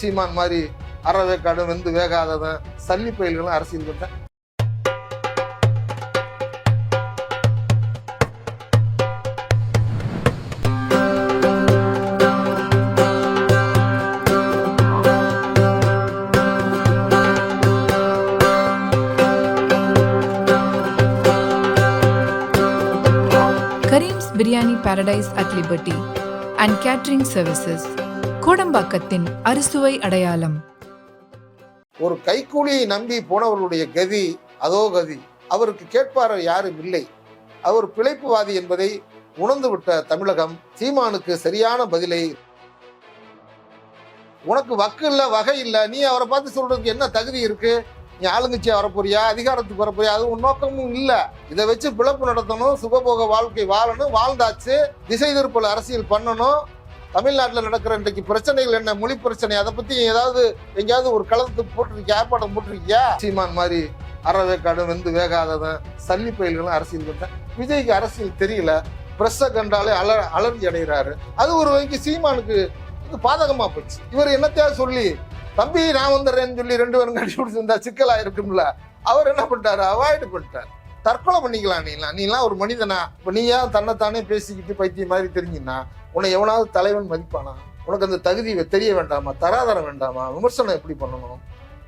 சீமான் மாதிரி அறவேக்காடு வெந்து வேகாதவன் சல்லி பயில்களும் அரசியல் பண்ண Karim's biryani paradise at liberty and catering services கோடம்பாக்கத்தின் அறுசுவை அடையாளம். ஒரு கைக்கூலியை நம்பி போனவர்களுடைய கதி அதோ கதி. அவருக்கு கேட்பார் யாரும் இல்லை. அவர் பிழைப்புவாதி என்பதை உணர்ந்துவிட்ட தமிழகம் சீமானுக்கு சரியான பதிலை உனக்கு வக்கு இல்ல வகை இல்ல. நீ அவரை பார்த்து சொல்றதுக்கு என்ன தகுதி இருக்கு? நீ ஆளுங்கட்சியா வரப்போறியா? அதிகாரத்துக்கு வரப்போறியா? அது உன் நோக்கமும் இல்ல. இதை வச்சு பிழப்பு நடத்தணும் சுகபோக வாழ்க்கை வாழணும் வாழ்ந்தாச்சு திசை திருப்பல் அரசியல் பண்ணணும். தமிழ்நாட்டில் நடக்கிற இன்றைக்கு பிரச்சனைகள் என்ன? மொழி பிரச்சனை. அதை பத்தி ஏதாவது எங்கேயாவது ஒரு களத்துக்கு போட்டிருக்கியா? ஏற்பாடு போட்டிருக்கியா? சீமான் மாதிரி அறவேக்காடு வெந்து வேகாதவன் சல்லி பயில்களும் அரசியல் பண்ண விஜய்க்கு அரசியல் தெரியல. பிரஸ்ஸை கண்டாலே அல அலர்ஜி அடைகிறாரு. அது ஒரு வகைக்கு சீமானுக்கு இது பாதகமா போச்சு. இவர் என்னத்தையா சொல்லி தம்பி நான் வந்துடுறேன்னு சொல்லி ரெண்டு பேரும் கட்டி பிடிச்சிருந்தா சிக்கலா இருக்கும்ல? அவர் என்ன பண்ணிட்டாரு? அவாய்டு பண்ணிட்டார். தற்கொலை பண்ணிக்கலாம் நீலாம் நீலாம் ஒரு மனிதனா. இப்போ நீ ஏன் தன்னைத்தானே பேசிக்கிட்டு பைத்தியம் மாதிரி தெரிஞ்சுன்னா உன்னை எவனாவது தலைவன் மதிப்பானா? உனக்கு அந்த தகுதி தெரிய வேண்டாமா? தராதரம் வேண்டாமா? விமர்சனம் எப்படி பண்ணணும்?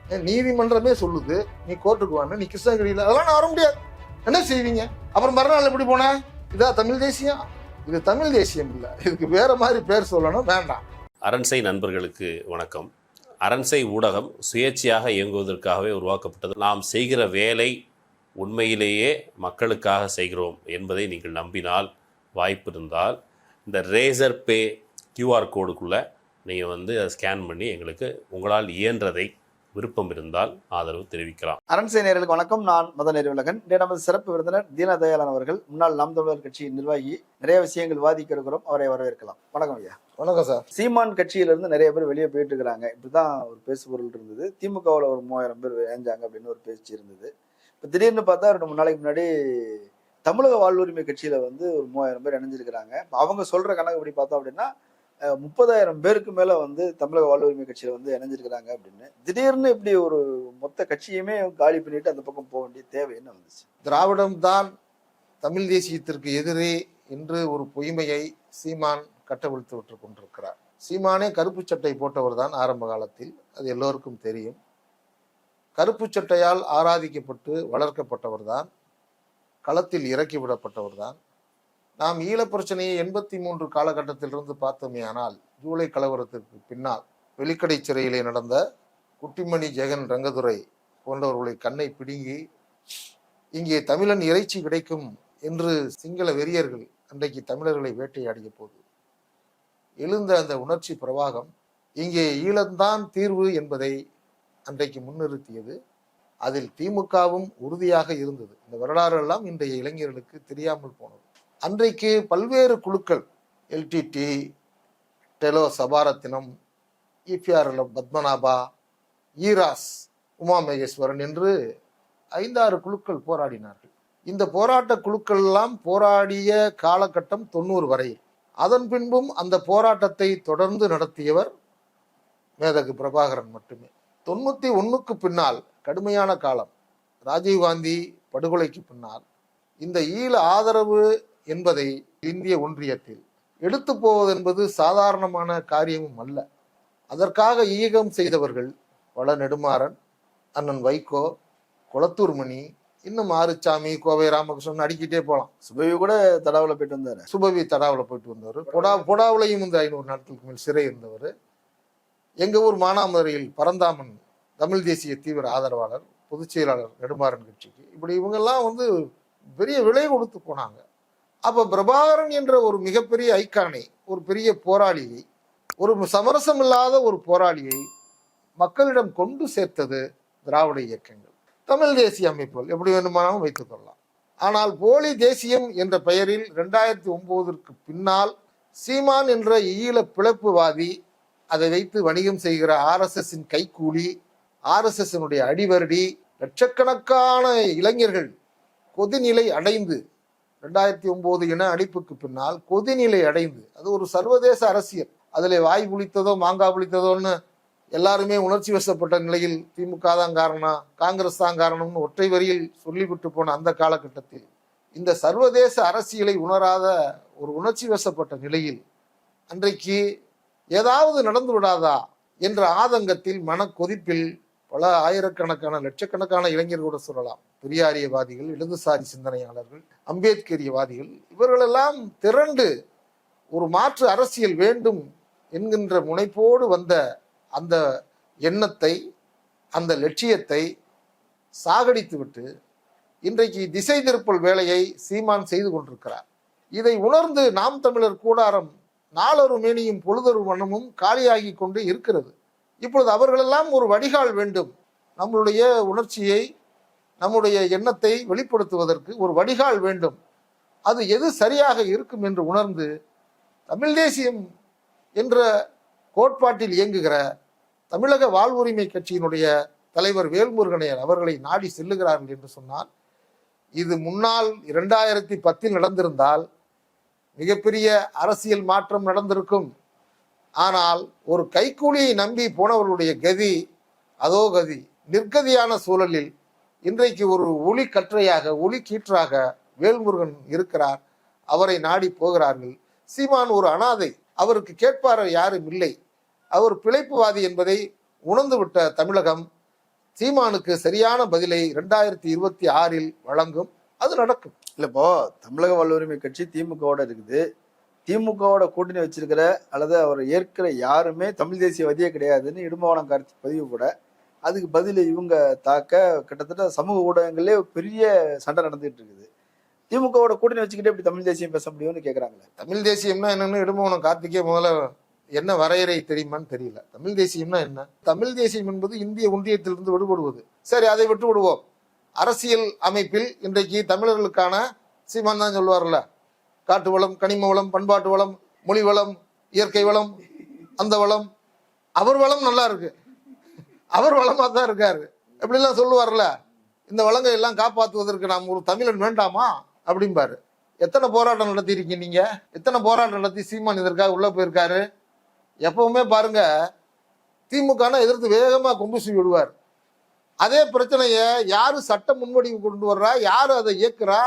ஏன் நீதிமன்றமே சொல்லுது. நீ கோர்ட்டுக்கு வான்னு நீ கிருஷ்ணகிரியில் அதெல்லாம் நான் வர முடியாது. என்ன செய்வீங்க? அப்புறம் மறுநாள் எப்படி போன? இதா தமிழ் தேசியம்? இது தமிழ் தேசியம் இல்லை. இதுக்கு வேற மாதிரி பேர் சொல்லணும். வேண்டாம். அரண்சை நண்பர்களுக்கு வணக்கம். அரண்சை ஊடகம் சுயேட்சையாக இயங்குவதற்காகவே உருவாக்கப்பட்டது. நாம் செய்கிற வேலை உண்மையிலேயே மக்களுக்காக செய்கிறோம் என்பதை நீங்கள் நம்பினால் வாய்ப்பு இருந்தால் இந்த ரேசர் பே கியூஆர் கோடுக்குள்ளே நீங்கள் வந்து அதை ஸ்கேன் பண்ணி எங்களுக்கு உங்களால் இயன்றதை விருப்பம் இருந்தால் ஆதரவு தெரிவிக்கலாம். அரண்சை நேயர்களுக்கு வணக்கம். நான் மத நெறிவுலகன் நமது சிறப்பு விருந்தினர் தீனதயாளன் அவர்கள். முன்னாள் நாம் தமிழர் கட்சியின் நிர்வாகி. நிறைய விஷயங்கள் விவாதிக்க இருக்கிறோம். அவரை வரவேற்கலாம். வணக்கம் ஐயா. வணக்கம் சார். சீமான் கட்சியிலிருந்து நிறைய பேர் வெளியே போயிட்டு இருக்கிறாங்க இப்படிதான் ஒரு பேசுபொருள் இருந்தது. திமுகவில் ஒரு மூவாயிரம் பேர் இணைஞ்சாங்க அப்படின்னு ஒரு பேச்சு இருந்தது. இப்போ திடீர்னு பார்த்தா ரெண்டு மூணு நாளைக்கு முன்னாடி தமிழக வாழ்வுரிமை கட்சியில வந்து ஒரு மூவாயிரம் பேர் இணைஞ்சிருக்கிறாங்க. அவங்க சொல்ற கணக்கு எப்படி பார்த்தோம் அப்படின்னா முப்பதாயிரம் பேருக்கு மேல வந்து தமிழக வாழ்வுரிமை கட்சியில வந்து இணைஞ்சிருக்கிறாங்க அப்படின்னு. திடீர்னு இப்படி ஒரு மொத்த கட்சியுமே காலி பண்ணிட்டு அந்த பக்கம் போக வேண்டிய தேவை என்ன வந்துச்சு? திராவிடம் தான் தமிழ் தேசியத்திற்கு எதிரே என்று ஒரு பொய்மையை சீமான் கட்டவிழ்த்து விட்டு கொண்டிருக்கிறார். சீமானே கருப்பு சட்டை போட்டவர் தான் ஆரம்ப காலத்தில். அது எல்லோருக்கும் தெரியும். கருப்பு சட்டையால் ஆராதிக்கப்பட்டு வளர்க்கப்பட்டவர் தான் களத்தில் இறக்கி விடப்பட்டவர் தான். நாம் ஈழப் பிரச்சனையை எண்பத்தி மூன்று காலகட்டத்திலிருந்து பார்த்தோமே ஆனால் ஜூலை கலவரத்திற்கு பின்னால் வெளிக்கடை சிறையிலே நடந்த குட்டிமணி ஜெகன் ரங்கதுரை போன்றவர்களை கண்ணை பிடுங்கி இங்கே தமிழன் இறைச்சி கிடைக்கும் என்று சிங்கள வெறியர்கள் அன்றைக்கு தமிழர்களை வேட்டையாடிய போது எழுந்த அந்த உணர்ச்சி பிரவாகம் இங்கே ஈழம்தான் தீர்வு என்பதை அன்றைக்கு முன்னிறுத்தியது. அதில் திமுகவும் உறுதியாக இருந்தது. இந்த வரலாறு எல்லாம் இன்றைய இளைஞர்களுக்கு தெரியாமல் போனது. அன்றைக்கு பல்வேறு குழுக்கள் LTD TELO Sabaratnam EPRL Padmanabha eros Uma Maheswaran என்று ஐந்தாறு குழுக்கள் போராடினார்கள். இந்த போராட்ட குழுக்கள் எல்லாம் போராடிய காலகட்டம் தொண்ணூறு வரை. அதன் பின்பும் அந்த போராட்டத்தை தொடர்ந்து நடத்தியவர் மேதகு பிரபாகரன் மட்டுமே. தொண்ணூத்தி ஒன்றுக்கு பின்னால் கடுமையான காலம். ராஜீவ்காந்தி படுகொலைக்கு பின்னால் இந்த ஈழ ஆதரவு என்பதை இந்திய ஒன்றியத்தில் எடுத்து போவது என்பது சாதாரணமான காரியமும் அல்ல. அதற்காக ஈகம் செய்தவர்கள் வள நெடுமாறன் அண்ணன் வைகோ குளத்தூர் மணி இன்னும் ஆறுச்சாமி கோவை ராமகிருஷ்ணன் அடிக்கிட்டே போகலாம் சுபவி கூட தடாவில் போயிட்டு வந்தாரு. சுபவி தடாவில் போயிட்டு வந்தவர். பொடா பொடாவிலையும் இந்த ஐநூறு நாட்களுக்கு மேல் சிறை இருந்தவர். எங்க ஊர் மானாமதுரையில் பரந்தாமன் தமிழ் தேசிய தீவிர ஆதரவாளர் பொதுச் செயலாளர் நெடுமாறன் கட்சிக்கு. இப்படி இவங்கெல்லாம் வந்து பெரிய விலை கொடுத்து போனாங்க. அப்போ பிரபாகரன் என்ற ஒரு மிகப்பெரிய ஐக்கானை ஒரு பெரிய போராளியை ஒரு சமரசம் இல்லாத ஒரு போராளியை மக்களிடம் கொண்டு சேர்த்தது திராவிட இயக்கங்கள். தமிழ் தேசிய அமைப்புகள் எப்படி வேண்டுமானாலும் வைத்துக் கொள்ளலாம். ஆனால் போலி தேசியம் என்ற பெயரில் ரெண்டாயிரத்தி ஒன்பதற்கு பின்னால் சீமான் என்ற ஈழ பிளப்புவாதி அதை வைத்து வணிகம் செய்கிற ஆர்எஸ்எஸின் கைக்கூலி ஆர்எஸ்எஸ்னுடைய அடிவருடி லட்சக்கணக்கான இளைஞர்கள் கொதிநிலை அடைந்து ரெண்டாயிரத்தி ஒன்பது இன அழிப்புக்கு பின்னால் கொதிநிலை அடைந்து அது ஒரு சர்வதேச அரசியல். அதில் வாய் புளித்ததோ மாங்காய் புளித்ததோன்னு எல்லாருமே உணர்ச்சி வசப்பட்ட நிலையில் திமுக தான் காரணம் காங்கிரஸ் தான் காரணம்னு ஒற்றை வரியில் சொல்லிவிட்டு போன அந்த காலகட்டத்தில் இந்த சர்வதேச அரசியலை உணராத ஒரு உணர்ச்சி வசப்பட்ட நிலையில் அன்றைக்கு ஏதாவது நடந்து விடாதா என்ற ஆதங்கத்தில் மன கொதிப்பில் பல ஆயிரக்கணக்கான லட்சக்கணக்கான இளைஞர்கள் கூட சொல்லலாம். பெரியாரியவாதிகள் இடதுசாரி சிந்தனையாளர்கள் அம்பேத்கரியவாதிகள் இவர்களெல்லாம் திரண்டு ஒரு மாற்று அரசியல் வேண்டும் என்கின்ற முனைப்போடு வந்த அந்த எண்ணத்தை அந்த லட்சியத்தை சாகடித்துவிட்டு இன்றைக்கு திசை திருப்பல் வேலையை சீமான் செய்து கொண்டிருக்கிறார். இதை உணர்ந்து நாம் தமிழர் கூடாரம் நாளொரு மேனியும் பொழுதொரு வண்ணமும் காலியாகி கொண்டு இருக்கிறது. இப்பொழுது அவர்களெல்லாம் ஒரு வடிகால் வேண்டும். நம்மளுடைய உணர்ச்சியை நம்முடைய எண்ணத்தை வெளிப்படுத்துவதற்கு ஒரு வடிகால் வேண்டும். அது எது சரியாக இருக்கும் என்று உணர்ந்து தமிழ் தேசியம் என்ற கோட்பாட்டில் இயங்குகிற தமிழக வாழ்வுரிமை கட்சியினுடைய தலைவர் வேல்முருகனையர் அவர்களை நாடி செல்லுகிறார்கள் என்று சொன்னால் இது முன்னால் இரண்டாயிரத்தி பத்தில் நடந்திருந்தால் மிகப்பெரிய அரசியல் மாற்றம் நடந்திருக்கும். ஆனால் ஒரு கைக்கூலியை நம்பி போனவர்களுடைய கதி அதோ கதி நிர்கதியான சூழலில் இன்றைக்கு ஒரு ஒளி கற்றையாக ஒளி கீற்றாக வேல்முருகன் இருக்கிறார். அவரை நாடி போகிறார்கள். சீமான் ஒரு அனாதை அவருக்கு கேட்பார் யாரும் இல்லை. அவர் பிழைப்புவாதி என்பதை உணர்ந்துவிட்ட தமிழகம் சீமானுக்கு சரியான பதிலை இரண்டாயிரத்தி இருபத்தி ஆறில் வழங்கும். அது நடக்கும். இல்ல இப்போ தமிழக வல்லுரிமை கட்சி திமுகவோட இருக்குது. திமுகவோட கூட்டணி வச்சிருக்கிற அல்லது அவர் ஏற்கிற யாருமே தமிழ் தேசியவாதியே கிடையாதுன்னு இடும்பவனம் கருத்து பதிவு கூட. அதுக்கு பதில் இவங்க தாக்க கிட்டத்தட்ட சமூக ஊடகங்களே பெரிய சண்டை நடந்துகிட்டு இருக்குது. திமுகவோட கூட்டணி வச்சுக்கிட்டு எப்படி தமிழ் தேசியம் பேச முடியும்னு கேட்குறாங்களே தமிழ் தேசியம்னா என்னன்னு இடும்பவனம் கார்த்திகே முதல்ல என்ன வரையறை தெரியுமான்னு தெரியல. தமிழ் தேசியம்னா என்ன? தமிழ் தேசியம் என்பது இந்திய ஒன்றியத்திலிருந்து விடுபடுவது. சரி அதை விட்டு விடுவோம் அரசியல் அமைப்பில் இன்றைக்கு தமிழர்களுக்கான சீமான் தான் சொல்லுவார்ல. காட்டு வளம் கனிம வளம் பண்பாட்டு வளம் மொழி வளம் இயற்கை வளம் அந்த வளம். அவர் வளம் நல்லா இருக்கு. அவர் வளமா தான் இருக்காரு. எப்படிலாம் சொல்லுவார்ல? இந்த வளங்களை எல்லாம் காப்பாற்றுவதற்கு நாம் ஒரு தமிழன் வேண்டாமா? அப்படிம்பாரு. எத்தனை போராட்டம் நடத்தியிருக்கீங்க நீங்க? எத்தனை போராட்டம் நடத்தி சீமான் இதற்காக உள்ளே போயிருக்காரு? எப்பவுமே பாருங்க திமுகனா எதிர்த்து வேகமாக கொம்பு விடுவார். அதே பிரச்சனையை யார் சட்ட முன்வடிவு கொண்டு வர்றா? யார் அதை இயக்குறா?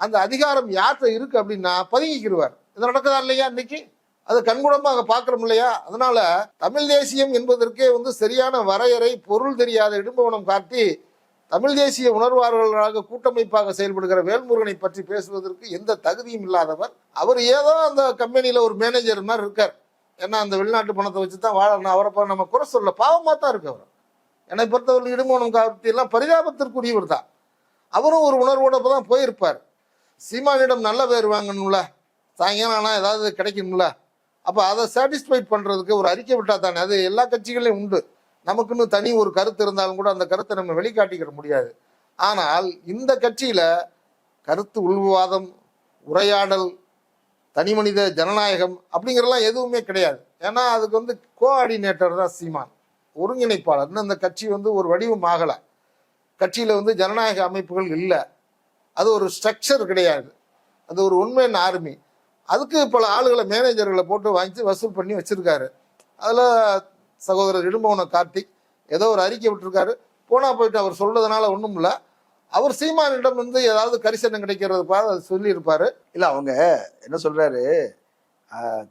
அந்த அதிகாரம் யார்கிட்ட இருக்கு அப்படின்னா பதுங்கிக்கிடுவார். இது நடக்குதா இல்லையா இன்னைக்கு? அது கண்கூடமாக பார்க்கிறோம் இல்லையா? அதனால தமிழ் தேசியம் என்பதற்கே வந்து சரியான வரையறை பொருள் தெரியாத இடும்பவனம் காட்டி தமிழ் தேசிய உணர்வாளர்களாக கூட்டமைப்பாக செயல்படுகிற வேல்முருகனை பற்றி பேசுவதற்கு எந்த தகுதியும் இல்லாதவர். அவர் ஏதோ அந்த கம்பெனியில் ஒரு மேனேஜர் மாதிரி இருக்கார். ஏன்னா அந்த வெளிநாட்டு பணத்தை வச்சு தான் வாழணும். அவரை பா- நம்ம குறை சொல்ல பாவமாக தான் இருக்கு அவர். என்னை பொறுத்தவரை இடுமோனம் கார்த்தி எல்லாம் பரிதாபத்திற்குரியவர் தான். அவரும் ஒரு உணர்வோட தான் போயிருப்பார். சீமானிடம் நல்ல பேர் வாங்கணும்ல. சாயங்காலம் ஆனால் ஏதாவது கிடைக்கணும்ல அப்போ அதை சாட்டிஸ்ஃபைட் பண்ணுறதுக்கு ஒரு அறிக்கை விட்டால் தானே. அது எல்லா கட்சிகளையும் உண்டு. நமக்குன்னு தனி ஒரு கருத்து இருந்தாலும் கூட அந்த கருத்தை நம்ம வெளிக்காட்டிக்கிற முடியாது. ஆனால் இந்த கட்சியில் கருத்து உள்வாதம் உரையாடல் தனி மனித ஜனநாயகம் அப்படிங்கிறலாம் எதுவுமே கிடையாது. ஏன்னா அதுக்கு வந்து கோஆர்டினேட்டர் தான் சீமான். ஒருங்கிணைப்பாளர். இன்னும் அந்த கட்சி வந்து ஒரு வடிவம் ஆகலை. கட்சியில் வந்து ஜனநாயக அமைப்புகள் இல்லை. அது ஒரு ஸ்ட்ரக்சர் கிடையாது. அது ஒரு உண்மையான ஆர்மி அதுக்கு பல ஆளுகளை மேனேஜர்களை போட்டு வாங்கி வசூல் பண்ணி வச்சிருக்காரு. அதில் சகோதரர் இடும்பவன கார்த்திக் ஏதோ ஒரு அறிக்கை விட்டுருக்காரு. போனால் போயிட்டு அவர் சொல்றதுனால ஒன்றும் இல்லை. அவர் சீமானிடம் வந்து ஏதாவது கரிசனம் கிடைக்கிறது பாரு அது சொல்லியிருப்பாரு. இல்லை அவங்க என்ன சொல்கிறாரு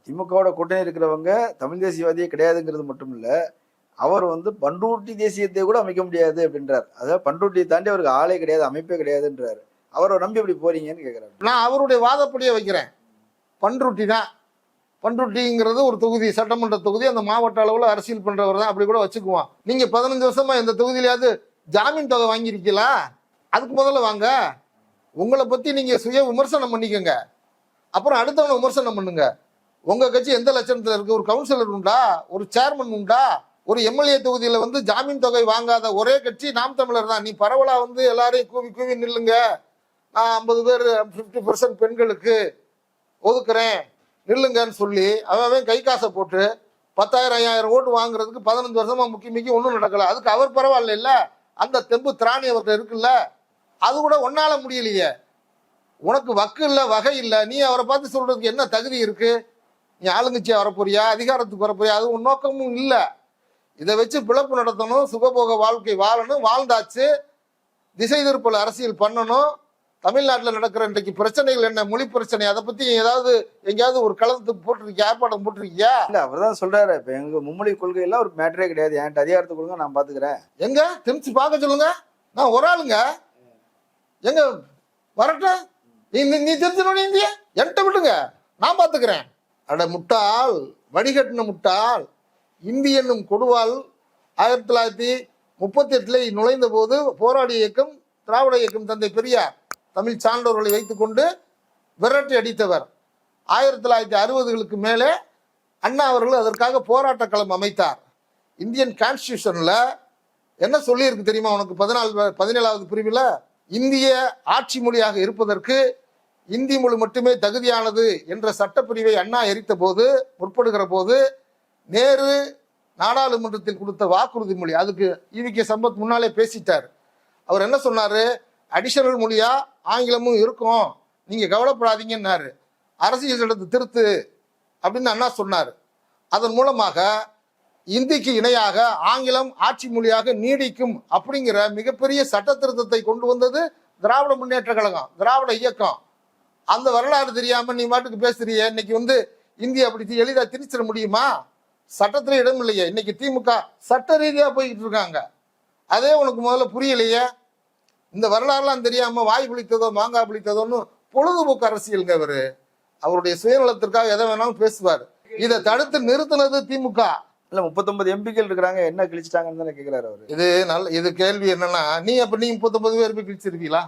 திமுகவோட கூட்டணி இருக்கிறவங்க தமிழ் தேசியவாதியே கிடையாதுங்கிறது மட்டும் இல்லை அவர் வந்து பண்டூட்டி தேசியத்தை கூட அமைக்க முடியாது அப்படின்றார். அதாவது பண்ருட்டியை தாண்டி அவருக்கு ஆளே கிடையாது அமைப்பே கிடையாதுன்றாரு. அவரை நம்பி இப்படி போறீங்கன்னு கேட்குறேன் நான் அவருடைய வாதப்படியே வைக்கிறேன். பண்ருட்டி தான் பண்ருட்டிங்கிறது ஒரு தொகுதி சட்டமன்ற தொகுதி அந்த மாவட்ட அளவில் அரசியல் பண்ணுறவர் தான் அப்படி கூட வச்சுக்குவான். நீங்கள் பதினஞ்சு வருஷமா இந்த தொகுதியிலையாவது ஜாமீன் தொகை வாங்கியிருக்கீங்களா? அதுக்கு முதல்ல வாங்க. உங்களை பற்றி நீங்கள் சுய விமர்சனம் பண்ணிக்கோங்க. அப்புறம் அடுத்தவனை விமர்சனம் பண்ணுங்க. உங்கள் கட்சி எந்த லட்சணத்தில் இருக்குது ஒரு கவுன்சிலர் உண்டா? ஒரு சேர்மன் உண்டா? ஒரு எம்எல்ஏ தொகுதியில் வந்து ஜாமீன் தொகை வாங்காத ஒரே கட்சி நாம் தமிழர் தான். நீ பரவலாக வந்து எல்லாரையும் கூவி கூவி நில்லுங்க. நான் ஐம்பது பேர் ஃபிஃப்டி பர்சன்ட் பெண்களுக்கு ஒதுக்குறேன் நில்லுங்கன்னு சொல்லி அவன் அவன் கை காசை போட்டு பத்தாயிரம் ஐயாயிரம் ஓட்டு வாங்குறதுக்கு பதினஞ்சு வருஷமா முக்கிய முக்கி ஒன்றும் நடக்கல. அதுக்கு அவர் பரவாயில்ல இல்ல. அந்த தெம்பு திராணி அவர்கிட்ட இருக்குல்ல. அது கூட ஒன்னால முடியலையே. உனக்கு வக்கு இல்லை வகை இல்லை. நீ அவரை பார்த்து சொல்றதுக்கு என்ன தகுதி இருக்கு? நீ ஆளுங்கட்சி வரப்போறியா? அதிகாரத்துக்கு வரப்போறியா? அது உன் நோக்கமும் இல்லை. இதை வச்சு பிழப்பு நடத்தணும் சுகபோக வாழ்க்கை வாழணும் வாழ்ந்தாச்சு. திசை திருப்பல் அரசியல் பண்ணணும். தமிழ்நாட்டில் நடக்கிற இன்றைக்கு பிரச்சனைகள் என்ன? மொழி பிரச்சனை. அதை பத்தி ஏதாவது எங்கேயாவது ஒரு களத்துக்கு போட்டிருக்கியா? ஏற்பாடு போட்டிருக்கியா? இல்ல அவர் தான் சொல்றாரு. இப்ப எங்க மும்மொழி கொள்கை எல்லாம் ஒரு மேட்டரே கிடையாது. என்கிட்ட அதிகாரத்தை கொடுங்க நான் பாத்துக்கிறேன். எங்க? திருச்சி பார்க்க சொல்லுங்க. நான் ஒரு ஆளுங்க. எங்க? வரட்டும். நீ நீ- திருச்சணும் இந்திய? என்கிட்ட விட்டுங்க நான் பார்த்துக்கிறேன் அட முட்டாள். வடிகட்டின முட்டாள். இந்தி என்னும் கொடுவாள். ஆயிரத்தி தொள்ளாயிரத்தி முப்பத்தி எட்டுல நுழைந்த போது போராடிய இயக்கம் திராவிட இயக்கம் தந்தை பெரியார் தமிழ் சான்றோர்களை வைத்துக்கொண்டு விரட்டி அடித்தவர். ஆயிரத்தி தொள்ளாயிரத்தி அறுபதுகளுக்கு மேலே அண்ணா அவர்கள் அதற்காக போராட்ட களம் அமைத்தார். இந்தியன் கான்ஸ்டியூஷனில் என்ன சொல்லியிருக்கு தெரியுமா உனக்கு? பதினாலு பதினேழாவது பிரிவில் இந்திய ஆட்சி மொழியாக இருப்பதற்கு இந்தி மொழி மட்டுமே தகுதியானது என்ற சட்டப்பிரிவை அண்ணா எரித்த போது முற்படுகிற போது நேரு நாடாளுமன்றத்தில் கொடுத்த வாக்குறுதி மொழி அதுக்கு ஈவிகே சம்பத் முன்னாலே பேசிட்டார். அவர் என்ன சொன்னார்? அடிஷனல் மொழியா? ஆங்கிலமும் இருக்கும். நீங்க கவலைப்படாதீங்கன்னாரு. அரசியல் சட்டத்தை திருத்து அப்படின்னு அண்ணா சொன்னார். அதன் மூலமாக இந்திக்கு இணையாக ஆங்கிலம் ஆட்சி மொழியாக நீடிக்கும் அப்படிங்கிற மிகப்பெரிய சட்ட திருத்தத்தை கொண்டு வந்தது திராவிட முன்னேற்ற கழகம் திராவிட இயக்கம். அந்த வரலாறு தெரியாம நீ மாட்டுக்கு பேசுறிய? இன்னைக்கு வந்து இந்திய அப்படி எளிதா திணிச்சிட முடியுமா? சட்டத்துல இடம் இல்லையே இன்னைக்கு திமுக சட்ட ரீதியா போய்கிட்டு இருக்காங்க. அதே உனக்கு முதல்ல புரியலையே? இந்த வரலாறுலாம் தெரியாம வாய் புளித்ததோ மாங்காய் புளித்ததோன்னு பொழுதுபோக்கு அரசியலுங்க அவரு அவருடைய சுயநலத்திற்காக எதை வேணாலும் பேசுவார். இதை தடுத்து நிறுத்தினது திமுக. இல்ல முப்பத்தொன்பது எம்பிக்கள் இருக்கிறாங்க என்ன கிழிச்சிட்டாங்கன்னு தானே கேக்குறாரு அவரு. இது நல்ல இது கேள்வி என்னன்னா நீ அப்ப நீ முப்பத்தொன்பது பேர் போய் கிழிச்சிருக்கீங்களா?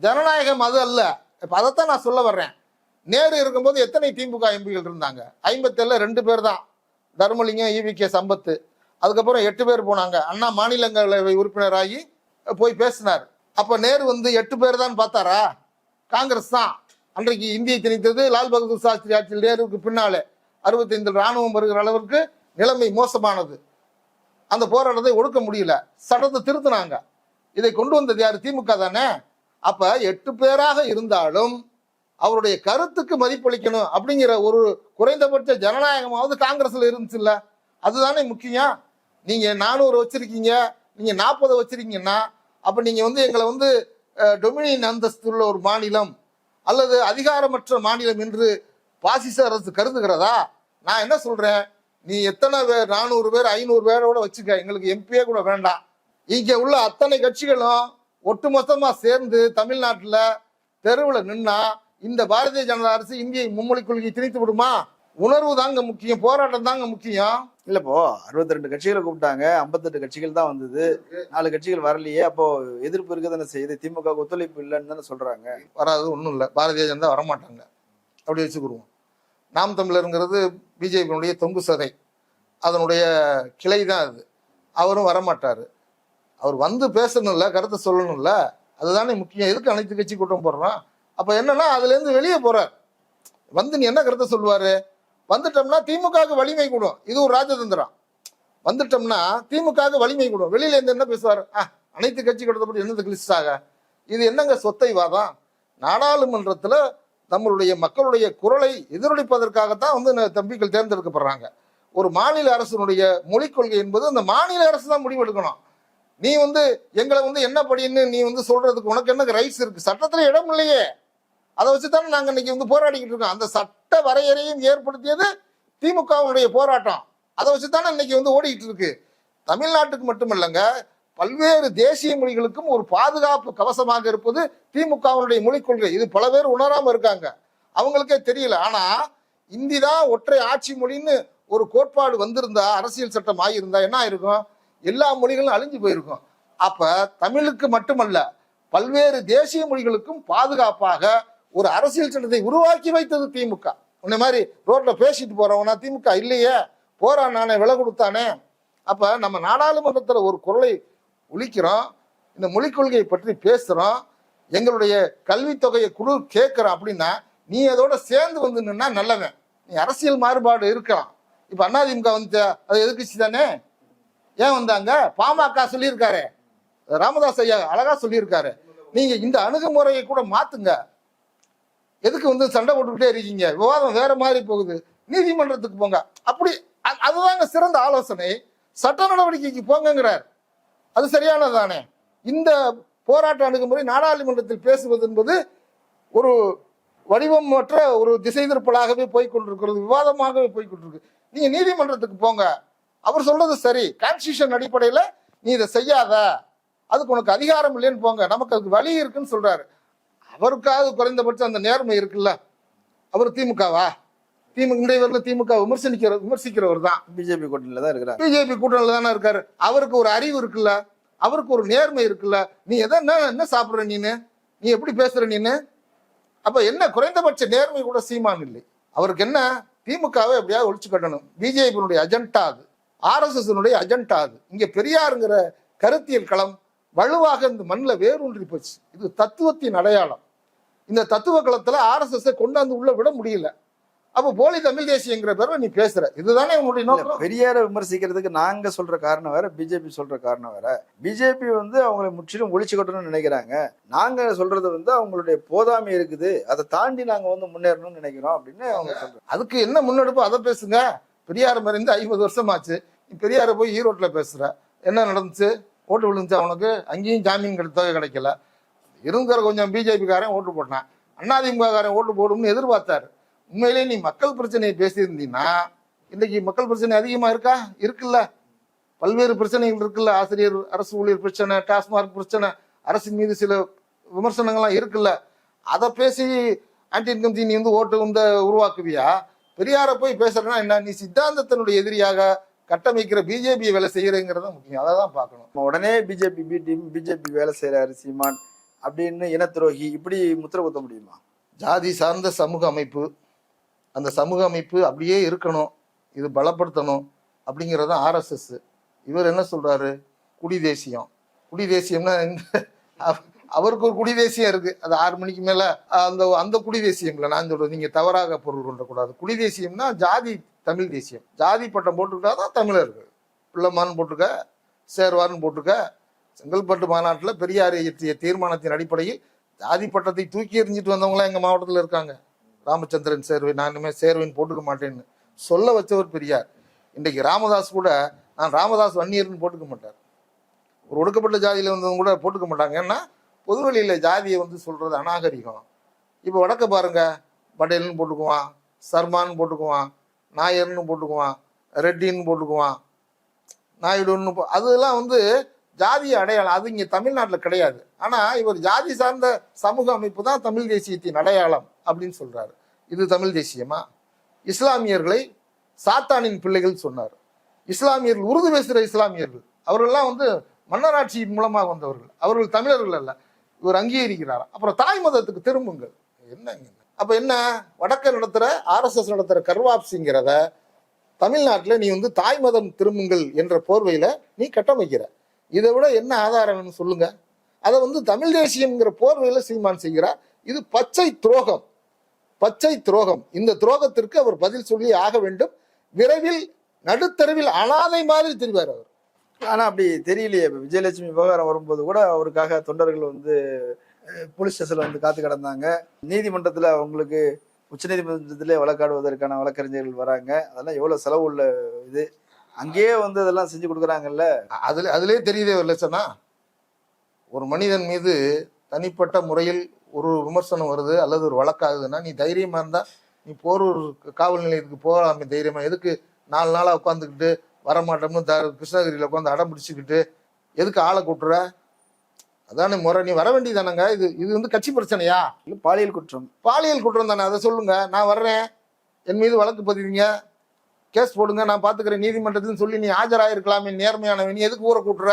ஜனநாயகம் அது அல்ல. இப்ப அதைத்தான் நான் சொல்ல வர்றேன். நேரு இருக்கும்போது எத்தனை திமுக எம்பிகள் இருந்தாங்க? ஐம்பத்தேழுல ரெண்டு பேர் தான். Dharmalingam EV K Sampath. அதுக்கப்புறம் எட்டு பேர் போனாங்க. அண்ணா மாநிலங்களவை உறுப்பினராகி போய் பேசினார். அப்ப நேரு வந்து எட்டு பேர் தான் பார்த்தாரா? காங்கிரஸ் தான். அன்றைக்கு இந்தியை திணித்தது லால் பகதூர் சாஸ்திரி ஆட்சியில் நேருக்கு பின்னாலே அறுபத்தைந்து ராணுவம் வருகிற அளவிற்கு நிலைமை மோசமானது. அந்த போராட்டத்தை ஒடுக்க முடியல. சட்டத்தை திருத்தினாங்க. இதை கொண்டு வந்தது யாரு? திமுக தானே? அப்ப எட்டு பேராக இருந்தாலும் அவருடைய கருத்துக்கு மதிப்பளிக்கணும் அப்படிங்கிற ஒரு குறைந்தபட்ச ஜனநாயகமாவது காங்கிரஸ்ல இருந்துச்சுல்ல. அதுதானே முக்கியம். நீங்க நானூறு வச்சிருக்கீங்க. நீங்க நாற்பது வச்சிருக்கீங்கன்னா அப்போ நீங்கள் வந்து எங்களை வந்து டொமினியன் அந்தஸ்துள்ள ஒரு மாநிலம் அல்லது அதிகாரமற்ற மாநிலம் என்று பாசிச அரசு கருதுகிறதா? நான் என்ன சொல்கிறேன் நீ எத்தனை பேர் நானூறு பேர் ஐநூறு பேரோட வச்சுக்க. எங்களுக்கு எம்பியே கூட வேண்டாம். இங்கே உள்ள அத்தனை கட்சிகளும் ஒட்டுமொத்தமாக சேர்ந்து தமிழ்நாட்டில் தெருவில் நின்னா இந்த பாரதிய ஜனதா அரசு இந்தியை மும்மொழி கொள்கையை திணித்து விடுமா? உணர்வு தாங்க முக்கியம் போராட்டம் தாங்க முக்கியம். இல்லப்போ அறுபத்தி ரெண்டு கட்சிகளை கூப்பிட்டாங்க. ஐம்பத்தெட்டு கட்சிகள் தான் வந்தது. நாலு கட்சிகள் வரலையே. அப்போ எதிர்ப்பு இருக்க தானே செய்யுது. திமுக ஒத்துழைப்பு இல்லைன்னு தானே சொல்றாங்க. வராது ஒன்றும் இல்லை. பாரதிய ஜனதா வரமாட்டாங்க. அப்படி வச்சுக்கிடுவோம் நாம் தமிழருங்கிறது பிஜேபியினுடைய தொங்கு சதை. அதனுடைய கிளை தான் அது. அவரும் வரமாட்டார். அவர் வந்து பேசணும்ல கருத்தை சொல்லணும்ல அதுதானே முக்கியம். எதுக்கு அனைத்து கட்சி கூட்டம் போடுறான் அப்போ என்னன்னா அதுலேருந்து வெளியே போகிறார் வந்து நீ என்ன கருத்தை சொல்லுவாரு? வந்துட்டோம்னா திமுகவுக்கு வலிமை கூடும். இது ஒரு ராஜதந்திரம். வந்துட்டோம்னா திமுகவுக்கு வலிமை கூடும். வெளியில இருந்து என்ன பேசுவார்? ஆ அனைத்து கட்சி கூட்டத்தை என்னது லிஸ்ட் ஆக இது என்னங்க சொத்தை வாதம்? நாடாளுமன்றத்துல நம்மளுடைய மக்களுடைய குரலை எதிரொலிப்பதற்காகத்தான் வந்து தம்பிகள் தேர்ந்தெடுக்கப்படுறாங்க. ஒரு மாநில அரசினுடைய மொழிக் கொள்கை என்பது அந்த மாநில அரசு தான் முடிவெடுக்கணும். நீ வந்து எங்களை வந்து என்ன படின்னு நீ வந்து சொல்றதுக்கு உனக்கு என்ன ரைட்ஸ் இருக்கு? சட்டத்துல இடம் இல்லையே. அதை வச்சு தானே நாங்க இன்னைக்கு வந்து போராடிக்கிட்டு இருக்கோம். அந்த சட்ட சட்ட வரையறையும் ஏற்படுத்தியது திமுகவுடைய போராட்டம். அதை வச்சு தானே இன்னைக்கு வந்து ஓடிக்கிட்டு இருக்கு. தமிழ்நாட்டுக்கு மட்டுமல்லங்க பல்வேறு தேசிய மொழிகளுக்கும் ஒரு பாதுகாப்பு கவசமாக இருப்பது திமுகவுடைய மொழிக் கொள்கை. இது பல பேர் உணராம இருக்காங்க. அவங்களுக்கே தெரியல. ஆனா இந்தி தான் ஒற்றை ஆட்சி மொழின்னு ஒரு கோட்பாடு வந்திருந்தா அரசியல் சட்டம் ஆகியிருந்தா என்ன ஆயிருக்கும்? எல்லா மொழிகளும் அழிஞ்சு போயிருக்கும். அப்ப தமிழுக்கு மட்டுமல்ல பல்வேறு தேசிய மொழிகளுக்கும் பாதுகாப்பாக ஒரு அரசியல் சட்டத்தை உருவாக்கி வைத்தது திமுக. உன்ன மாதிரி ரோட்ல பேசிட்டு போறவனா திமுக இல்லையே? போறான் நானே விலை கொடுத்தானே? அப்ப நம்ம நாடாளுமன்றத்துல ஒரு குரலை ஒழிக்கிறோம். இந்த மொழிக் கொள்கையை பற்றி பேசுறோம். எங்களுடைய கல்வித் தொகையை குழு கேட்கிறோம் அப்படின்னா நீ அதோட சேர்ந்து வந்து நின்னா நல்லவன். நீ அரசியல் மாறுபாடு இருக்கலாம். இப்ப அதிமுக வந்து அது எதிர்கட்சி தானே? ஏன் வந்தாங்க? பாமக சொல்லியிருக்காரு. ராமதாஸ் ஐயா அழகா சொல்லியிருக்காரு. நீங்க இந்த அணுகுமுறையை கூட மாத்துங்க. எதுக்கு வந்து சண்டை போட்டுக்கிட்டே இருக்கீங்க? விவாதம் வேற மாதிரி போகுது. நீதிமன்றத்துக்கு போங்க. அப்படி அதுதாங்க சிறந்த ஆலோசனை. சட்ட நடவடிக்கைக்கு போங்கங்கிறார். அது சரியானதானே இந்த போராட்ட அணுகுமுறை நாடாளுமன்றத்தில் பேசுவது என்பது ஒரு வடிவமற்ற ஒரு திசை திருப்பலாகவே போய் கொண்டிருக்கிறது விவாதமாகவே போய் கொண்டிருக்கு நீங்க நீதிமன்றத்துக்கு போங்க. அவர் சொல்றது சரி. கான்ஸ்டியூஷன் அடிப்படையில நீ இதை செய்யாத. அதுக்கு உனக்கு அதிகாரம் இல்லைன்னு போங்க. நமக்கு அதுக்கு வழி இருக்குன்னு சொல்றாரு. அவருக்காவது குறைந்தபட்சம் அந்த நேர்மை இருக்குல்ல? அவர் திமுகவா? திமுக இன்றைய வரல திமுக விமர்சனிக்கிற விமர்சிக்கிறவர் தான். பிஜேபி கூட்டணியில தான் இருக்கிறாங்க பிஜேபி கூட்டணியில் தானே இருக்காரு. அவருக்கு ஒரு அறிவு இருக்குல்ல? அவருக்கு ஒரு நேர்மை இருக்குல்ல? நீ எதை என்ன என்ன சாப்பிடுற நீனு? நீ எப்படி பேசுற நீனு? அப்ப என்ன குறைந்தபட்ச நேர்மை கூட சீமான் இல்லை. அவருக்கு என்ன? திமுகவை எப்படியாவது ஒழிச்சு கட்டணும். பிஜேபியினுடைய அஜெண்டா அது. ஆர்எஸ்எஸ் அஜெண்டா அது. இங்க பெரியாருங்கிற கருத்தியல் களம் வலுவாக இந்த மண்ணில் வேரூன்றி போச்சு. இது தத்துவத்தின் அடையாளம். இந்த தத்துவ களத்துல ஆர்எஸ்எஸ் கொண்டாந்து உள்ள விட முடியல. அப்ப போலி தமிழ் தேசியங்கிற பேர்ல நீ பேசுற. இதுதானே இல்ல, நோக்கம்? பெரியாரை விமர்சிக்கிறதுக்கு நாங்க சொல்ற காரணம் வேற பிஜேபி சொல்ற காரணம் வேற. பிஜேபி வந்து அவங்களை முற்றிலும் ஒழிச்சு கட்டணும்னு நினைக்கிறாங்க. நாங்க சொல்றது வந்து அவங்களுடைய போதாமை இருக்குது. அதை தாண்டி நாங்க வந்து முன்னேறணும்னு நினைக்கிறோம் அப்படின்னு அவங்க சொல்றாங்க. அதுக்கு என்ன முன்னெடுப்பு அதை பேசுங்க. பெரியார் மறைந்து ஐம்பது வருஷம் ஆச்சு பெரியாரை போய் ஈரோட்டில் பேசுற. என்ன நடந்துச்சு? ஓட்டு விழுந்துச்சு அவனுக்கு அங்கேயும் ஜாமீன் கிடைத்த கிடைக்கல. இருக்கிற கொஞ்சம் பிஜேபிக்காரன் ஓட்டு போட்டான். அண்ணாதிமுககாரன் ஓட்டு போடும்னு எதிர்பார்த்தாரு. உண்மையிலேயே நீ மக்கள் பிரச்சனையை பேசியிருந்தீங்கன்னா இன்னைக்கு மக்கள் பிரச்சனை அதிகமாக இருக்கா? இருக்குல்ல. பல்வேறு பிரச்சனைகள் இருக்குல்ல. ஆசிரியர் அரசு ஊழியர் பிரச்சனை டாஸ்மார்க் பிரச்சனை அரசின் மீது சில விமர்சனங்கள்லாம் இருக்குல்ல. அதை பேசி ஆன்டி இன்கம் நீ வந்து ஓட்டு வந்து உருவாக்குவியா? பெரியாரை போய் பேசுறேன்னா என்ன? நீ சித்தாந்தத்தினுடைய எதிரியாக கட்டமைக்கிற பிஜேபி வேலை செய்யறேங்கிறத முக்கியம். அதை தான் பார்க்கணும். உடனே பிஜேபி பி டீம் பிஜேபி வேலை செய்யறாரு சீமான். அப்படின்னு இன துரோகி இப்படி முத்திர குத்த முடியுமா? ஜாதி சார்ந்த சமூக அமைப்பு அந்த சமூக அமைப்பு அப்படியே இருக்கணும் இது பலப்படுத்தணும் அப்படிங்கிறது ஆர்எஸ்எஸ் இவர் என்ன சொல்றாரு? குடி தேசியம் குடி தேசியம்னா இந்த- அவருக்கு ஒரு குடி தேசியம் இருக்கு. அது ஆறு மணிக்கு மேல அந்த அந்த குடி தேசியம் இல்லை நான் சொல்றது நீங்க தவறாக பொருள் கொண்டக்கூடாது குடி தேசியம்னா ஜாதி தமிழ் தேசியம். ஜாதி பட்டம் போட்டுக்கிட்டா தான் தமிழர்கள். பிள்ளைமான்னு போட்டுக்க சேர்வார்னு போட்டுக்க செங்கல்பட்டு மாநாட்டில் பெரியார் இயற்றிய தீர்மானத்தின் அடிப்படையில் ஜாதி பட்டத்தை தூக்கி எறிஞ்சிட்டு வந்தவங்களாம் எங்கள் மாவட்டத்தில் இருக்காங்க. ராமச்சந்திரன் சேர்வை நான் இனிமேல் சேர்வைன்னு போட்டுக்க மாட்டேன்னு சொல்ல வச்சவர் பெரியார். இன்றைக்கு ராமதாஸ் கூட நான் ராமதாஸ் வன்னியர்னு போட்டுக்க மாட்டார். ஒரு ஒடுக்கப்பட்ட ஜாதியில் வந்தவங்க கூட போட்டுக்க மாட்டாங்க. ஏன்னா பொதுவெளியில் ஜாதியை வந்து சொல்கிறது அநாகரிகம். இப்போ வடக்க பாருங்க பட்டேல்னு போட்டுக்குவான் சர்மான்னு போட்டுக்குவான் நாயர்னு போட்டுக்குவான் ரெட்டின்னு போட்டுக்குவான் நாயுடுன்னு போ- அதெல்லாம் வந்து ஜாதிய அடையாளம் அது இங்க தமிழ்நாட்டில் கிடையாது. ஆனா இவர் ஜாதி சார்ந்த சமூக அமைப்பு தான் தமிழ் தேசியத்தின் அடையாளம் அப்படின்னு சொல்றாரு. இது தமிழ் தேசியமா? இஸ்லாமியர்களை சாத்தானின் பிள்ளைகள் சொன்னார். இஸ்லாமியர்கள் உருது பேசுகிற இஸ்லாமியர்கள். அவர்கள்லாம் வந்து மன்னராட்சி மூலமாக வந்தவர்கள். அவர்கள் தமிழர்கள் அல்ல. இவர் அங்கீகரிக்கிறார். அப்புறம் தாய் மதத்துக்கு திரும்புங்கள். என்னங்க அப்போ என்ன? வடக்க நடத்துகிற ஆர்எஸ்எஸ் நடத்துகிற கர்வாப்சிங்கிறத தமிழ்நாட்டில் நீ வந்து தாய் மதம் திரும்புங்கள் என்ற போர்வையில் நீ கட்டமைக்கிற. இதை விட என்ன ஆதாரம்னு சொல்லுங்க. அதை வந்து தமிழ் தேசியம்ங்கிற போர்வையில் சீமான் செய்கிறார். இது பச்சை துரோகம். பச்சை துரோகம். இந்த துரோகத்திற்கு அவர் பதில் சொல்லி ஆக வேண்டும். விரைவில் நடுத்தருவில் அனாதை மாதிரி தெரிவார் அவர். ஆனா அப்படி தெரியலையே. விஜயலட்சுமி விவகாரம் வரும்போது கூட அவருக்காக தொண்டர்கள் வந்து போலீஸ் ஸ்டேஷன்ல வந்து காத்து கிடந்தாங்க. நீதிமன்றத்துல அவங்களுக்கு உச்சநீதிமன்றத்திலே வழக்காடுவதற்கான வழக்கறிஞர்கள் வராங்க. அதெல்லாம் எவ்வளவு செலவு உள்ள இது? அங்கேயே வந்து அதெல்லாம் செஞ்சு கொடுக்குறாங்கல்ல? அதுல அதுலயே தெரியுதே ஒரு லட்சணா ஒரு மனிதன் மீது தனிப்பட்ட முறையில் ஒரு விமர்சனம் வருது அல்லது ஒரு வழக்காகுதுன்னா நீ தைரியமா இருந்தா நீ போரூர் காவல் நிலையத்துக்கு போகலாமே தைரியமா. எதுக்கு நாலு நாளா உட்காந்துக்கிட்டு வரமாட்டோம்னு த கிருஷ்ணகிரியில உட்காந்து அடம் பிடிச்சிக்கிட்டு எதுக்கு ஆளை கூட்டுற? அதானே முறை. நீ வர வேண்டியதானங்க. இது இது வந்து கட்சி பிரச்சனையா? இல்ல பாலியல் குற்றம். பாலியல் குற்றம் தானே. அதை சொல்லுங்க. நான் வர்றேன். என் மீது வழக்கு பதிவீங்க. கேஸ் போடுங்க நான் பார்த்துக்கிறேன் நீதிமன்றத்துன்னு சொல்லி நீ ஆஜராயிருக்கலாமே நேர்மையானவன். நீ எதுக்கு ஊரை கூட்டுற?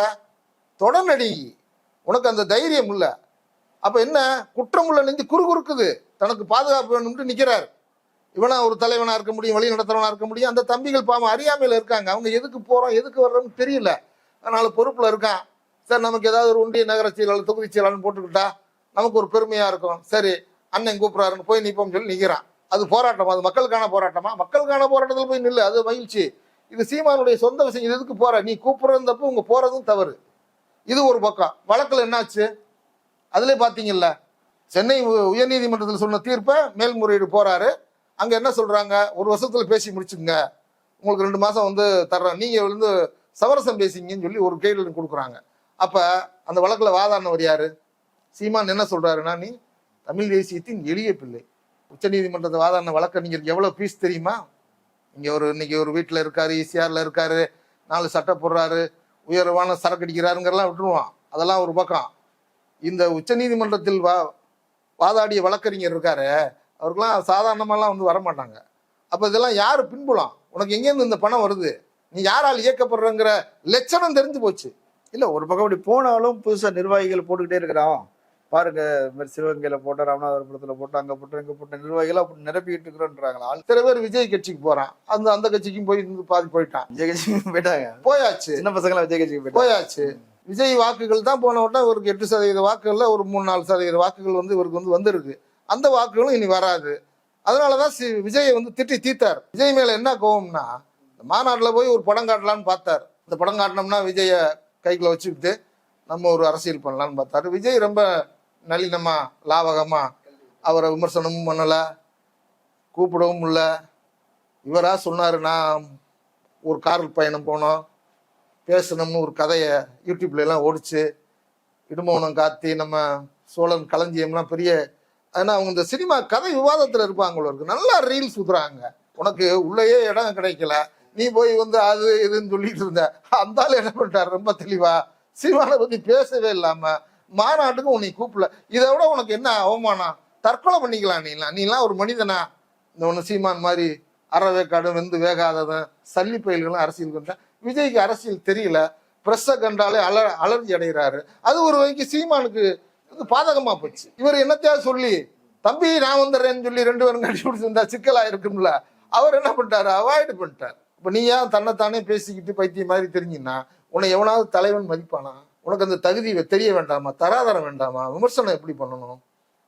தொடர்நடி உனக்கு அந்த தைரியம் இல்லை. அப்போ என்ன? குற்றம் உள்ள நெஞ்சு குறுகுறுக்குது. தனக்கு பாதுகாப்பு வேணும்னு நிற்கிறார் இவனா ஒரு தலைவனாக இருக்க முடியும் வழி நடத்துறவனாக இருக்க முடியும். அந்த தம்பிகள் பாவம் அறியாமையில் இருக்காங்க. அவங்க எதுக்கு போகிறோம் எதுக்கு வர்றோம்னு தெரியல. அதனால் பொறுப்பில் இருக்கான். சார் நமக்கு ஏதாவது ஒரு ஒன்றிய நகர செயலாளர் தொகுதி செயலாளர்னு போட்டுக்கிட்டா நமக்கு ஒரு பெருமையாக இருக்கும். சரி அண்ணன் கூப்பிட்றாருன்னு போய் நிற்போம்னு சொல்லி நிற்கிறான் அது போராட்டமா? அது மக்களுக்கான போராட்டமா? மக்களுக்கான போராட்டத்தில் போய் நில்லு அது மகிழ்ச்சி. இது சீமானுடைய சொந்த விஷயம். இது எதுக்கு போற? நீ கூப்பிடுறது தப்பு உங்க போறதும் தவறு. இது ஒரு பக்கம். வழக்கில் என்னாச்சு? அதுல பாத்தீங்கல்ல சென்னை உ- உயர்நீதிமன்றத்தில் சொன்ன தீர்ப்பை மேல்முறையீடு போறாரு. அங்க என்ன சொல்றாங்க? ஒரு வருஷத்துல பேசி முடிச்சுங்க உங்களுக்கு ரெண்டு மாசம் வந்து தர்றோம் நீங்க வந்து சமரசம் பேசிங்கன்னு சொல்லி ஒரு கைடு கொடுக்குறாங்க. அப்ப அந்த வழக்குல வாதாடினவர் யாரு? சீமான் என்ன சொல்றாருன்னா நீ தமிழ் தேசியத்தின் எளிய பிள்ளை. உச்சநீதிமன்றத்தை வாதாடின வழக்கறிஞருக்கு எவ்வளோ ஃபீஸ் தெரியுமா? இங்கே ஒரு இன்னைக்கு ஒரு வீட்டில் இருக்காரு இசிஆரில் இருக்காரு நாலு சட்டை போடுறாரு உயர்வான சரக்கு அடிக்கிறாருங்கிறலாம் விட்டுருவான். அதெல்லாம் ஒரு பக்கம். இந்த உச்சநீதிமன்றத்தில் வா வாதாடிய வழக்கறிஞர் இருக்காரு அவருக்கெல்லாம் சாதாரணமாலாம் வந்து வரமாட்டாங்க. அப்போ இதெல்லாம் யார் பின்புலம்? உனக்கு எங்கேருந்து இந்த பணம் வருது? நீ யாரால் இயக்கப்படுறங்கிற லட்சணம் தெரிஞ்சு போச்சு. இல்லை ஒரு பக்கம் இப்படி போனாலும் புதுசாக நிர்வாகிகள் போட்டுக்கிட்டே இருக்கிறான். பாருங்க மாதிரி சிவகங்கையில போட்ட ராமநாதபுரத்துல போட்ட அங்க போட்ட இங்க போட்ட நிர்வாகிகள் அப்படி நிரப்பிக்கிட்டு இருக்கிறோன்றாங்களா சில பேர் விஜய் கட்சிக்கு போறான். அந்த அந்த கட்சிக்கும் போய் இருந்து பாதி போயிட்டான். விஜய் கட்சிக்கு போயிட்டாங்க. போயாச்சு. சின்ன பசங்களாம் விஜய் கட்சிக்கு போயாச்சு. விஜய் வாக்குகள் தான் போன உடனே இவருக்கு எட்டு சதவீத வாக்குகள்ல ஒரு மூணு நாலு சதவீத வாக்குகள் வந்து இவருக்கு வந்து வந்திருக்கு. அந்த வாக்குகளும் இனி வராது. அதனாலதான் சி- விஜயை வந்து திட்டி தீத்தார் விஜய் மேல என்ன கோவம்னா மாநாட்டுல போய் ஒரு படம் காட்டலாம்னு பார்த்தார். இந்த படம் காட்டினோம்னா விஜய கைக்குள்ள வச்சுக்கிட்டு நம்ம ஒரு அரசியல் பண்ணலாம்னு பார்த்தாரு. விஜய் ரொம்ப நளினமா லாவகமா அவரை விமர்சனமும் பண்ணலை கூப்பிடவும் இல்லை. இவராக சொன்னார் நான் ஒரு காரில் பயணம் போனோம். பேசணும்னு ஒரு கதையை யூடியூப்லலாம் ஓடிச்சு. இடுமோனம் காத்தி நம்ம சோழன் களஞ்சியம்லாம் பெரிய ஆனால் அவங்க இந்த சினிமா கதை விவாதத்தில் இருப்பாங்களோ இருக்கு. நல்லா ரீல்ஸ் ஊத்துறாங்க. உனக்கு உள்ளேயே இடம் கிடைக்கல. நீ போய் வந்து அது இதுன்னு சொல்லிட்டு இருந்த. அந்த ஆள் என்ன பண்ணிட்டார்? ரொம்ப தெளிவா சினிமாவை பற்றி பேசவே இல்லாமல் மாநாட்டுக்கு உன்னை கூப்பிடல. இதை விட உனக்கு என்ன அவமானம்? தற்கொலை பண்ணிக்கலாம் நீலாம். நீலாம் ஒரு மனிதனா? இந்த ஒன்று சீமான் மாதிரி அறவேக்காடு வெந்து வேகாதவன் சல்லி பயில்களும் அரசியல் கண்டா. விஜய்க்கு அரசியல் தெரியல. பிரஸ்ஸை கண்டாலே அல அலர்ஜி அடைகிறாரு. அது ஒரு வகைக்கு சீமானுக்கு இது பாதகமாக போச்சு. இவர் என்னத்தையாவது சொல்லி தம்பி நான் வந்துடுறேன்னு சொல்லி ரெண்டு பேரும் கட்டி பிடிச்சிருந்தா சிக்கலா இருக்கும்ல. அவர் என்ன பண்ணிட்டாரு? அவாய்டு பண்ணிட்டார். இப்போ நீ ஏன் தன்னைத்தானே பேசிக்கிட்டு பைத்தியம் மாதிரி தெரிஞ்சுன்னா உன்னை எவனாவது தலைவன் மதிப்பானா? உனக்கு அந்த தகுதி தெரிய வேண்டாமா? தராதரம் வேண்டாமா? விமர்சனம் எப்படி பண்ணணும்?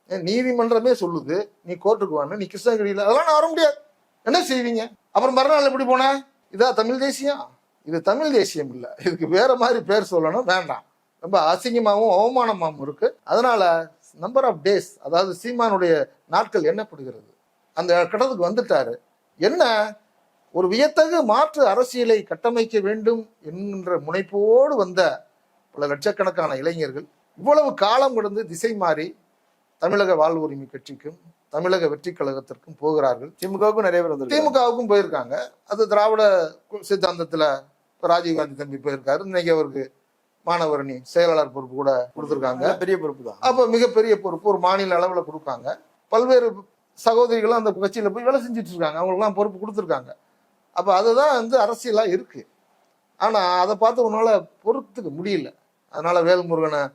ஏன் நீதிமன்றமே சொல்லுது. நீ கோர்ட்டுக்கு வான்னு நீ கிருஷ்ணகிரியில் அதெல்லாம் நான் வர முடியாது. என்ன செய்வீங்க? அப்புறம் மறுநாள் எப்படி போன? இதா தமிழ் தேசியம்? இது தமிழ் தேசியம் இல்லை. இதுக்கு வேற மாதிரி பேர் சொல்லணும். வேண்டாம். ரொம்ப அசிங்கமாகவும் அவமானமாகவும் இருக்கு. அதனால நம்பர் ஆஃப் டேஸ் அதாவது சீமானுடைய நாட்கள் எண்ணப்படுகிறது. அந்த கட்டத்துக்கு வந்துட்டாரு. என்ன? ஒரு வியத்தகு மாற்று அரசியலை கட்டமைக்க வேண்டும் என்கின்ற முனைப்போடு வந்த பல லட்சக்கணக்கான இளைஞர்கள் இவ்வளவு காலம் கடந்து திசை மாறி தமிழக வாழ்வு உரிமை கட்சிக்கும் தமிழக வெற்றி கழகத்திற்கும் போகிறார்கள். திமுகவுக்கும் நிறைய பேர் வந்து திமுகவுக்கும் போயிருக்காங்க. அது திராவிட சித்தாந்தத்துல இப்ப ராஜீவ்காந்தி தம்பி போயிருக்காரு. இன்னைக்கு அவருக்கு மாணவரணி செயலாளர் பொறுப்பு கூட கொடுத்துருக்காங்க. பெரிய பொறுப்பு தான். அப்ப மிகப்பெரிய பொறுப்பு ஒரு மாநில அளவுல கொடுப்பாங்க. பல்வேறு சகோதரிகளும் அந்த கட்சியில போய் வேலை செஞ்சுட்டு இருக்காங்க. அவங்களுக்குலாம் பொறுப்பு கொடுத்துருக்காங்க. அப்ப அதுதான் வந்து அரசியலா இருக்கு. ஆனா அதை பார்த்து உன்னால பொறுத்துக்க முடியல. அதனால வேல்முருகனை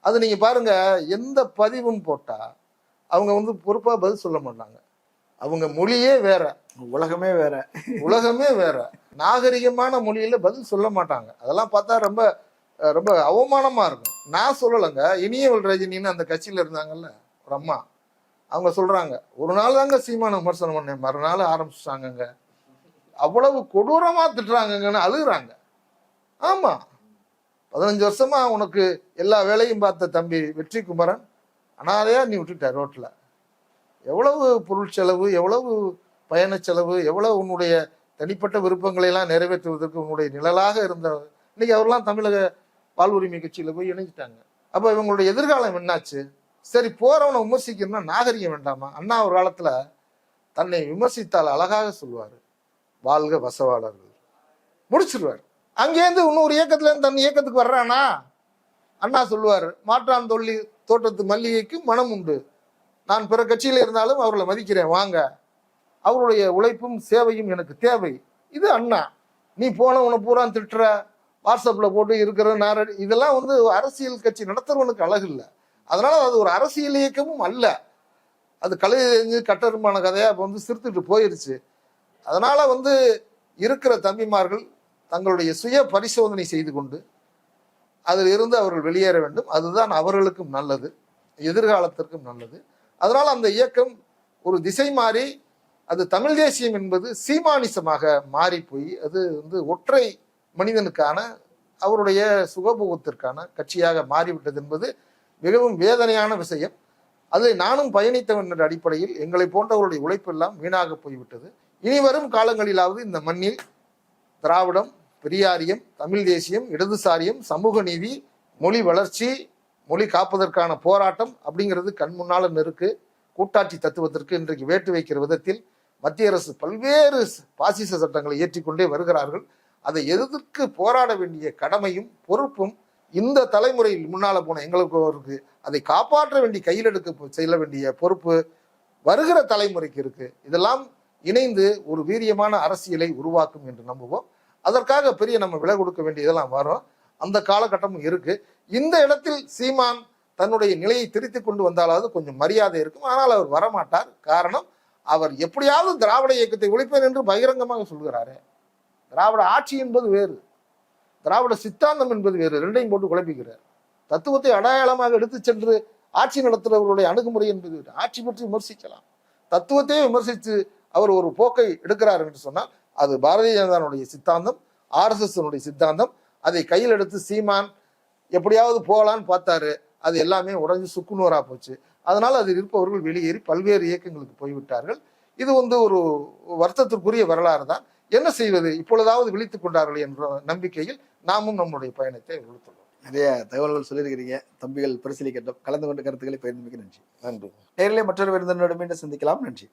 அது நீங்க பாருங்க எந்த பதிவும் போட்டா அவங்க வந்து பொறுப்பா பதில் சொல்ல மாட்டாங்க. அவங்க மொழியே வேற. உலகமே வேற. உலகமே வேற. நாகரிகமான மொழியில பதில் சொல்ல மாட்டாங்க. அதெல்லாம் பார்த்தா ரொம்ப ரொம்ப அவமானமா இருக்கும். நான் சொல்லலைங்க. இனியவள் ரஜினின்னு அந்த கட்சியில இருந்தாங்கல்ல ஒரு அம்மா. அவங்க சொல்றாங்க ஒரு நாள் தாங்க சீமான விமர்சனம் பண்ணேன். மறுநாள் ஆரம்பிச்சிட்டாங்கங்க. அவ்வளவு கொடூரமா திட்டுறாங்கங்கன்னு அழுகுறாங்க. ஆமா. பதினஞ்சு வருஷமா உனக்கு எல்லா வேலையும் பார்த்த தம்பி வெற்றி குமரன் அனாதையா நீ விட்டுட்ட ரோட்டில் எவ்வளவு பொருள் செலவு எவ்வளவு பயண செலவு எவ்வளவு உன்னுடைய தனிப்பட்ட விருப்பங்களை எல்லாம் நிறைவேற்றுவதற்கு உன்னுடைய நிழலாக இருந்த இன்னைக்கு அவர்லாம் தமிழக வாழ்வுரிமை கட்சியில் போய் இணைஞ்சிட்டாங்க. அப்போ இவங்களுடைய எதிர்காலம் என்னாச்சு? சரி போறவனை விமர்சிக்கணும்னா நாகரிகம் வேண்டாமா? அண்ணா ஒரு காலத்துல தன்னை விமர்சித்தால் அழகாக சொல்லுவார். வாழ்க வசவாளர்கள். முடிச்சிருவார். அங்கேருந்து இன்னொரு இயக்கத்துல இருந்து தன் இயக்கத்துக்கு வர்றானா? அண்ணா சொல்லுவார் மாற்றான் தொல்லி தோட்டத்து மல்லிகைக்கு மனம் உண்டு. நான் பிற கட்சியில் இருந்தாலும் அவர்களை மதிக்கிறேன் வாங்க. அவருடைய உழைப்பும் சேவையும் எனக்கு தேவை. இது அண்ணா. நீ போன உன பூரா திட்டுற வாட்ஸ்அப்பில் போட்டு இருக்கிற நாரடி இதெல்லாம் வந்து அரசியல் கட்சி நடத்துறவனுக்கு அழகு இல்லை அதனால அது ஒரு அரசியல் இயக்கமும் அல்ல. அது கலை கட்டருமான கதையாக இப்போ வந்து சிரித்துட்டு போயிடுச்சு அதனால் வந்து இருக்கிற தம்பிமார்கள் தங்களுடைய சுய பரிசோதனை செய்து கொண்டு அதில் இருந்து அவர்கள் வெளியேற வேண்டும். அதுதான் அவர்களுக்கும் நல்லது எதிர்காலத்திற்கும் நல்லது. அதனால் அந்த இயக்கம் ஒரு திசை மாறி அது தமிழ் தேசியம் என்பது சீமானிசமாக மாறி போய் அது வந்து ஒற்றை மனிதனுக்கான அவருடைய சுகபோகத்திற்கான கட்சியாக மாறிவிட்டது என்பது மிகவும் வேதனையான விஷயம். அதில் நானும் பயணித்தவன் என்ற அடிப்படையில் எங்களை போன்றவருடைய உழைப்பெல்லாம் வீணாக போய்விட்டது. இனி வரும் காலங்களிலாவது இந்த மண்ணில் திராவிடம் பெரியாரியம் தமிழ் தேசியம் இடதுசாரியம் சமூக நீதி மொழி வளர்ச்சி மொழி காப்பதற்கான போராட்டம் அப்படிங்கிறது கண் நெருக்கு. கூட்டாட்சி தத்துவத்திற்கு இன்றைக்கு வேட்டு வைக்கிற விதத்தில் மத்திய அரசு பல்வேறு பாசிச சட்டங்களை இயற்றிக்கொண்டே வருகிறார்கள். அதை எதிர்த்து போராட வேண்டிய கடமையும் பொறுப்பும் இந்த தலைமுறையில் முன்னால போன எங்களுக்கு இருக்கு. அதை காப்பாற்ற வேண்டிய கையில் எடுக்க செல்ல வேண்டிய பொறுப்பு வருகிற தலைமுறைக்கு இருக்கு. இதெல்லாம் இணைந்து ஒரு வீரியமான அரசியலை உருவாக்கும் என்று நம்புவோம். அதற்காக பெரிய நம்ம விலை கொடுக்க வேண்டியதெல்லாம் வரும். அந்த காலகட்டமும் இருக்கு. இந்த இடத்தில் சீமான் தன்னுடைய நிலையை திருத்திக் கொண்டு வந்தாலாவது கொஞ்சம் மரியாதை இருக்கும். ஆனால் அவர் வரமாட்டார். காரணம் அவர் எப்படியாவது திராவிட இயக்கத்தை ஒழிப்பேன் என்று பகிரங்கமாக சொல்கிறாரு. திராவிட ஆட்சி என்பது வேறு. திராவிட சித்தாந்தம் என்பது வேறு. ரெண்டையும் போட்டு குழப்பிக்கிறார். தத்துவத்தை அடையாளமாக எடுத்துச் சென்று ஆட்சி நடத்துகிறவர்களுடைய அணுகுமுறை என்பது வேறு. ஆட்சி பற்றி விமர்சிக்கலாம். தத்துவத்தையே விமர்சித்து அவர் ஒரு போக்கை எடுக்கிறார் என்று சொன்னால் அது பாரதிய ஜனதாவுடைய சித்தாந்தம் ஆர்எஸ்எஸ் சித்தாந்தம். அதை கையில் எடுத்து சீமான் எப்படியாவது போகலான்னு பார்த்தாரு. அது எல்லாமே உடைஞ்சு சுக்குநூறா போச்சு. அதனால் அதில் இருப்பவர்கள் வெளியேறி பல்வேறு இயக்கங்களுக்கு போய்விட்டார்கள். இது வந்து ஒரு வருத்தத்திற்குரிய வரலாறு தான். என்ன செய்வது? இப்பொழுதாவது விழித்துக் கொண்டார்கள் என்ற நம்பிக்கையில் நாமும் நம்முடைய பயணத்தை வகுத்துள்ளோம் நிறைய தகவல்கள் சொல்லியிருக்கிறீங்க. தம்பிகள் பரிசீலிக்கட்டும். கலந்து கொண்ட கருத்துக்களை பகிர்ந்தமைக்கு நன்றி. நன்றி. நேரிலே மற்றொரு விருந்தினரோடு மீண்டும் சந்திக்கலாம். நன்றி.